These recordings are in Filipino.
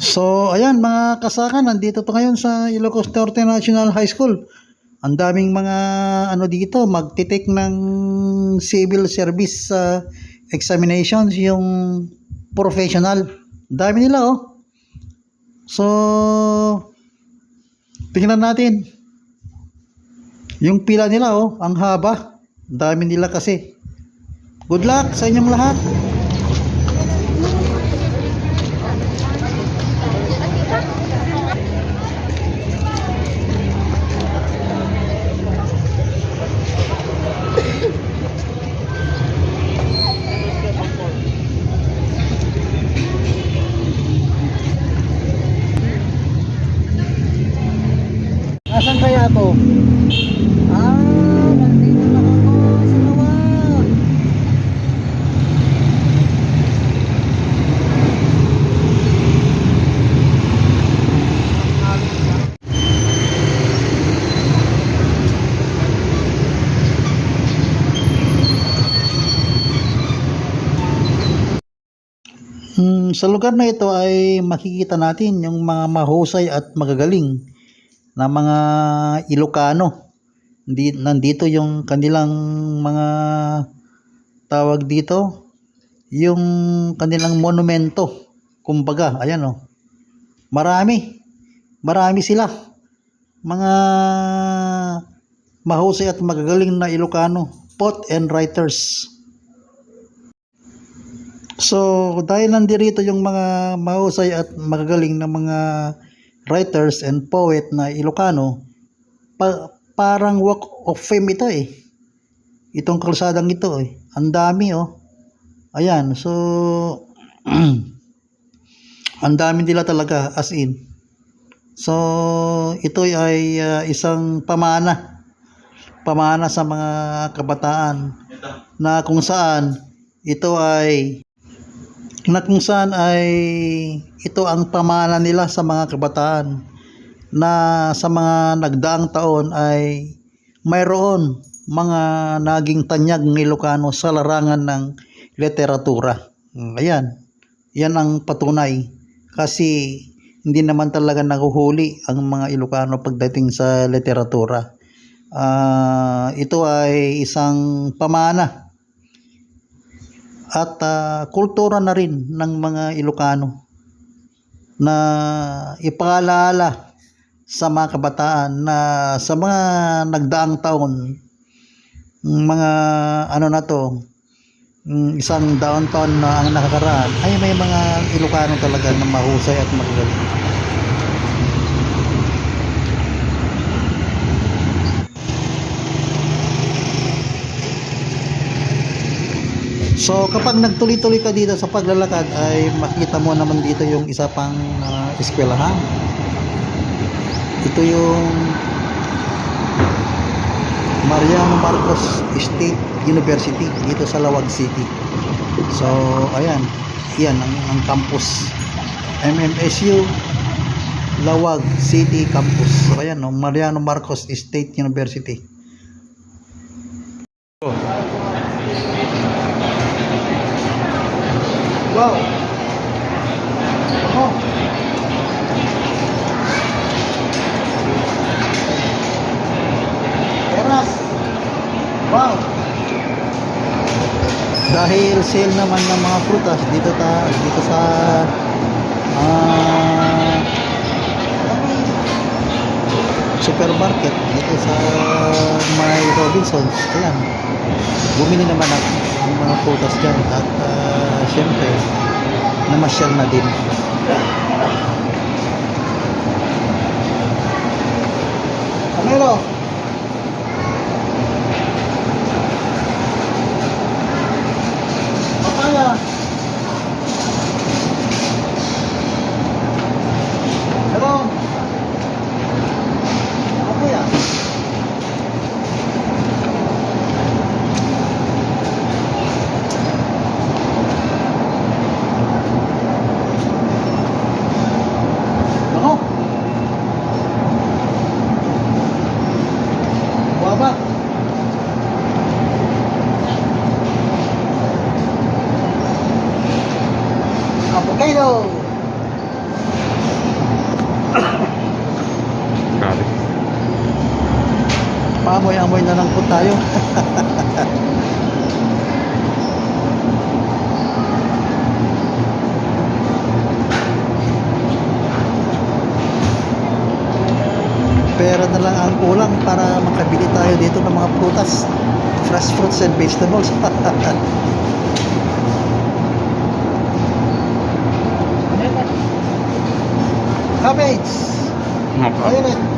So, ayan mga kasaka, nandito to ngayon sa Ilocos Norte National High School. Ang daming mga ano dito, magtitik ng civil service uh, examinations, yung professional. Dami nila oh. So, tingnan natin. Yung pila nila oh, ang haba. Dami nila kasi. Good luck sa inyong lahat. Nasaan kaya to? Ah, nandito na ako sa lawa. Hmm, sa lugar na ito ay makikita natin yung mga mahusay at magagaling na mga Ilocano. Di, nandito yung kanilang mga tawag dito, yung kanilang monumento. Kumbaga, ayan oh. Marami. Marami sila. Mga mahusay at magagaling na Ilocano. Pot and writers. So, dahil nandito yung mga mahusay at magagaling na mga writers and poet na Ilocano, pa- parang walk of fame ito eh. Itong kalsadang ito eh. Ang dami oh. Ayan, so ang dami nila talaga as in. So, ito ay uh, isang pamana. Pamana sa mga kabataan na kung saan ito ay na kung saan ay ito ang pamana nila sa mga kabataan na sa mga nagdaang taon ay mayroon mga naging tanyag ng Ilocano sa larangan ng literatura. Mm, Ayan, yan ang patunay kasi hindi naman talaga nahuhuli ang mga Ilocano pagdating sa literatura. Ah, ito ay isang pamana at ah, kultura na rin ng mga Ilocano na ipaalala sa mga kabataan na sa mga nagdaang taon mga ano na to isang daon taon na ang nakakaraan ay may mga Ilocano talaga na mahusay at magagaling So kapag nagtuloy-tuloy ka dito sa paglalakad ay makita mo naman dito yung isa pang uh, eskwelahan. Ito yung Mariano Marcos State University dito sa Lawag City. So ayan, yan ang, ang campus. MMSU Lawag City Campus. So ayan, no, Mariano Marcos State University. Wow. Ako. Peras. Wow. Dahil sale naman ng mga prutas dito ta dito sa ah supermarket dito sa may Robinsons. Ayan. Bumili naman ako ng mga prutas dyan at ah, syempre namasyal na din. Camilo! Papaya! Hello! Papaya! Ako? Baba. Avocado. Amoy-amoy na lang po tayo. Pera na lang ang kulang para makabili tayo dito ng mga prutas. Fresh fruits and vegetables. Cabbage! Ayun eh.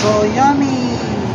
So yummy!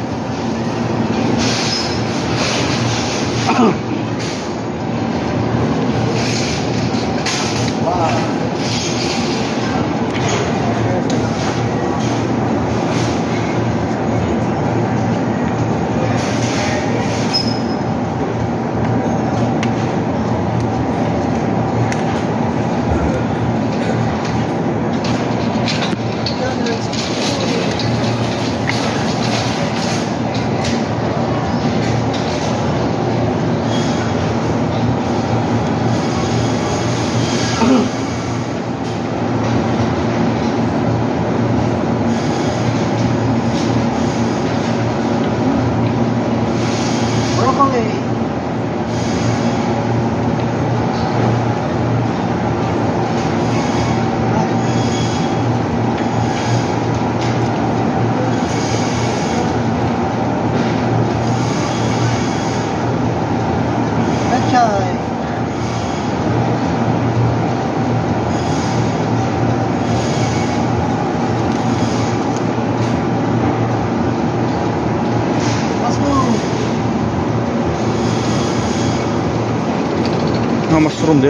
Ah, mushroom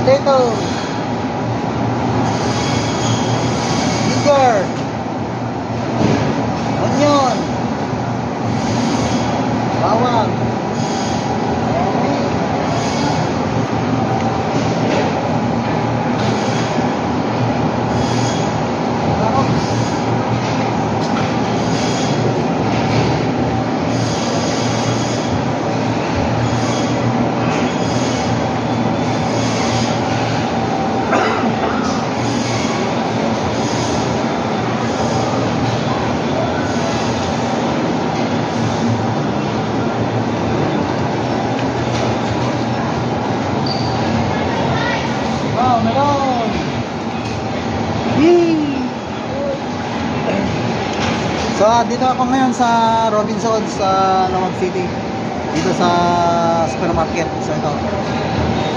Potato. Ginger. Onion. Bawang. So, ah, dito ako ngayon sa Robinsons sa Nawag City. Dito sa supermarket. So, ito.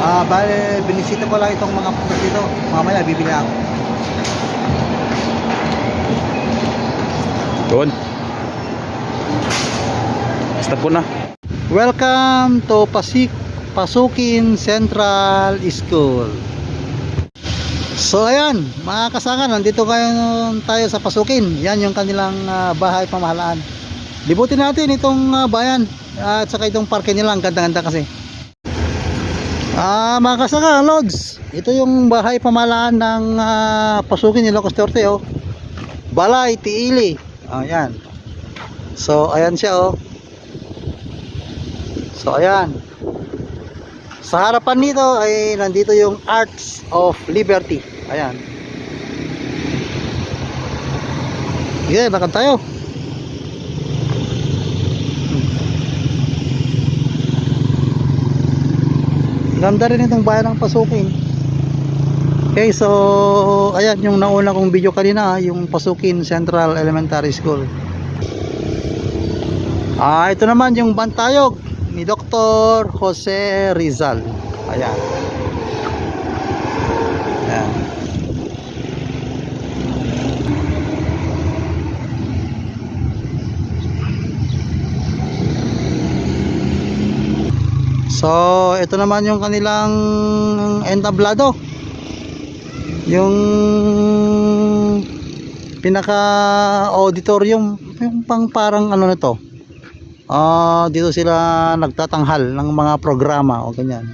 Ah, bale, binisita ko lang itong mga pupunta dito. Mamaya, bibili ako. Doon. Stop po na. Welcome to Pasig Pasukin Central School. So ayan, mga kasama, nandito kayo tayo sa Pasukin. Yan yung kanilang ah, bahay pamahalaan. Libutin natin itong ah, bayan at saka itong parke nila. Ang ganda-ganda kasi. Ah, mga kasama, Lods. Ito yung bahay pamahalaan ng ah, Pasukin Ilocos Norte, oh. Balay, Tiili. Ayan. So, ayan siya, oh. So, ayan. Sa harapan nito ay nandito yung Arts of Liberty. Ayan. Yeah, lakad tayo. Ganda rin itong bayan ng Pasukin. Okay, so ayan yung nauna kong video kanina, yung Pasukin Central Elementary School. Ah, ito naman yung bantayog ni Dr. Jose Rizal. Ayan. So, ito naman yung kanilang entablado. Yung pinaka auditorium, yung pang parang ano na to. Ah, dito sila nagtatanghal ng mga programa o ganyan.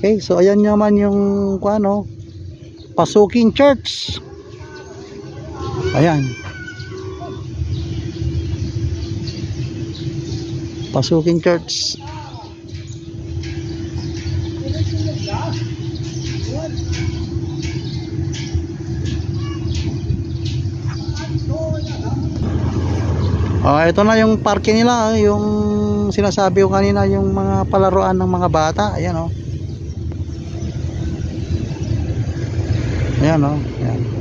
Okay, so ayan naman yung kuano Pasukin Church. Ayan. Pasukin Church. Ah, ito na yung parke nila, ah, yung sinasabi ko kanina, yung mga palaruan ng mga bata. Ayan oh. Ayan oh. Ayan.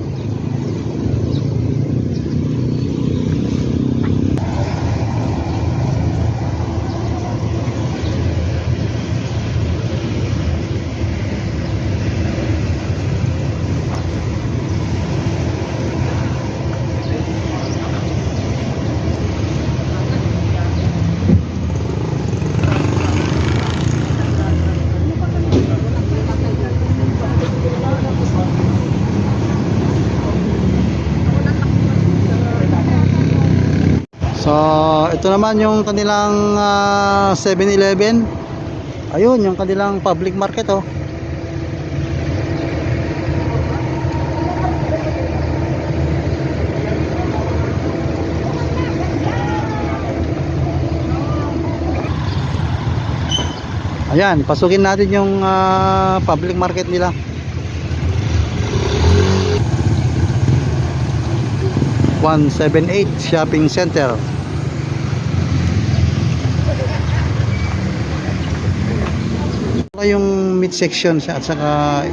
So, ito naman yung kanilang ah, 7-Eleven. Ayun, yung kanilang public market oh. Ayan, pasukin natin yung ah, public market nila. One seven eight Shopping Center. Ito yung meat section at saka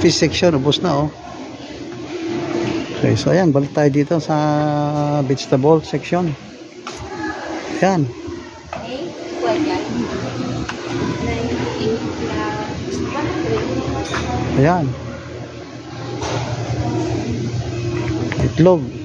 fish section ubos na oh. Okay, so ayan, balik tayo dito sa vegetable section. Ayan. Ayan. Itlog.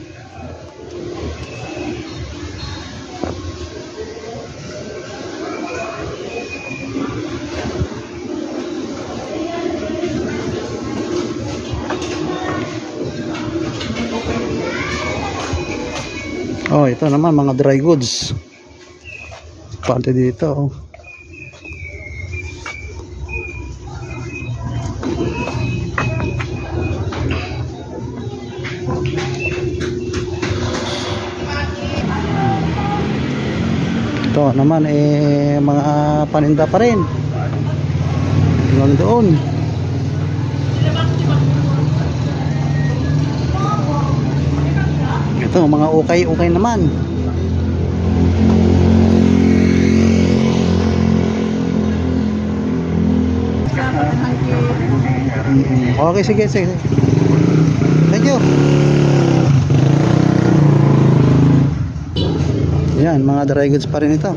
Oh, ito naman mga dry goods. Pati dito. Oh. Ito naman eh mga paninda pa rin. Hanggang doon. Ito mga ukay-ukay naman. Mm, Okay, sige, sige. Thank you. Yan, mga dry goods pa rin ito.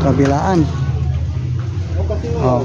Kabilaan. Oh.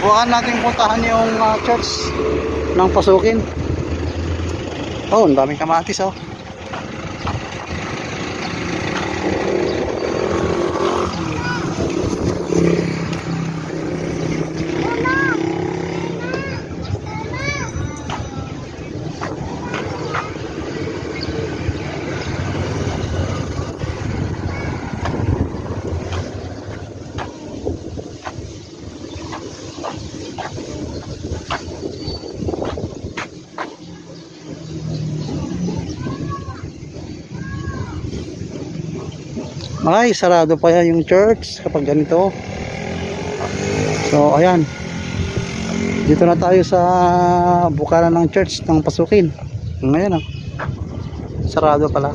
Subukan natin puntahan yung uh, church ng Pasukin. Oh, ang daming kamatis oh. Ay, sarado pa yan yung church kapag ganito. So, ayan. Dito na tayo sa bukana ng church ng pasukin. Ngayon ah. Sarado pala.